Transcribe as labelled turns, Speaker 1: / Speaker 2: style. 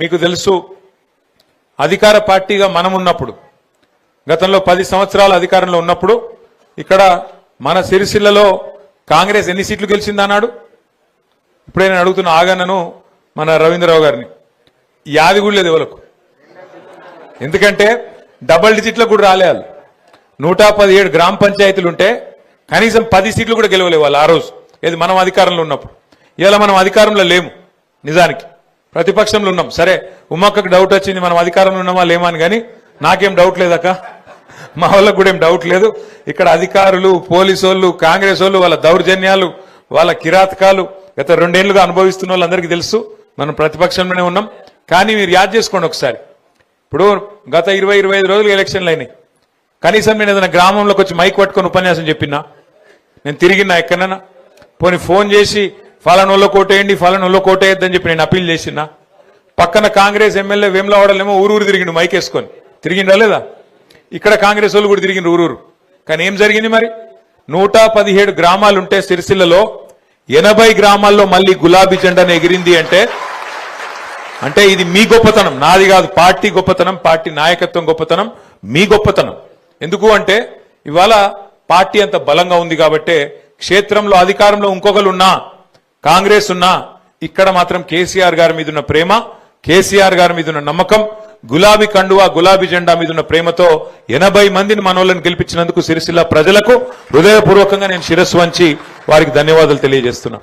Speaker 1: మీకు తెలుసు అధికార పార్టీగా మనం ఉన్నప్పుడు గతంలో పది సంవత్సరాలు అధికారంలో ఉన్నప్పుడు ఇక్కడ మన సిరిసిల్లలో కాంగ్రెస్ ఎన్ని సీట్లు గెలిచింది అన్నాడు? ఇప్పుడే నేను అడుగుతున్న ఆగన్నను మన రవీంద్రరావు గారిని. యాది కూడా లేదు ఎవరికి ఎందుకంటే డబల్ డిజిట్లకు కూడా రాలే వాళ్ళు. నూట పదిహేడు గ్రామ పంచాయతీలు ఉంటే కనీసం పది సీట్లు కూడా గెలవలేవు వాళ్ళు ఆ రోజు. ఏది మనం అధికారంలో ఉన్నప్పుడు. ఇలా మనం అధికారంలో లేము నిజానికి. ప్రతిపక్షంలో ఉన్నాం. సరే ఉమ్మక్కకు డౌట్ వచ్చింది మనం అధికారంలో ఉన్నామా లేమా అని కానీ నాకేం డౌట్ లేదక్క. మా వాళ్ళకు కూడా ఏం డౌట్ లేదు. ఇక్కడ అధికారులు పోలీసు వాళ్ళు కాంగ్రెస్ వాళ్ళు వాళ్ళ దౌర్జన్యాలు వాళ్ళ కిరాతకాలు గత రెండేళ్ళుగా అనుభవిస్తున్న వాళ్ళందరికీ తెలుసు. మనం ప్రతిపక్షంలోనే ఉన్నాం. కానీ మీరు యాద్ చేసుకోండి ఒకసారి. ఇప్పుడు గత ఇరవై ఇరవై ఐదు రోజులు ఎలక్షన్లు అయినాయి. కనీసం నేను ఏదైనా గ్రామంలోకి వచ్చి మైక్ పట్టుకొని ఉపన్యాసం చెప్పినా? నేను తిరిగినా ఎక్కడన్నా? పోనీ ఫోన్ చేసి ఫలానోళ్ళ కోటేయండి ఫలానోళ్ళో కోటేయద్దని చెప్పి నేను అప్పీల్ చేసినా. పక్కన కాంగ్రెస్ ఎమ్మెల్యే వేములవాడలేమో ఊరూరు తిరిగిండు మైకేసుకొని తిరిగిండా లేదా? ఇక్కడ కాంగ్రెస్ వాళ్ళు కూడా తిరిగిండ్రు ఊరూరు. కానీ ఏం జరిగింది మరి? నూట పదిహేడు గ్రామాలుంటే సిరిసిల్లలో ఎనభై గ్రామాల్లో మళ్ళీ గులాబీ జెండాను ఎగిరింది అంటే అంటే ఇది మీ గొప్పతనం. నాది కాదు పార్టీ గొప్పతనం పార్టీ నాయకత్వం గొప్పతనం మీ గొప్పతనం. ఎందుకు అంటే ఇవాళ పార్టీ అంత బలంగా ఉంది కాబట్టే క్షేత్రంలో అధికారంలో ఇంకొకరు ఉన్నా కాంగ్రెస్ ఉన్నా ఇక్కడ మాత్రం కేసీఆర్ గారి మీద ఉన్న ప్రేమ కేసీఆర్ గారి మీద ఉన్న నమ్మకం గులాబీ కండువా గులాబీ జెండా మీద ఉన్న ప్రేమతో ఎనభై మందిని మనోళ్ళని గెలిపించినందుకు సిరిసిల్ల ప్రజలకు హృదయపూర్వకంగా నేను శిరస్సు వంచి వారికి ధన్యవాదాలు తెలియజేస్తున్నా.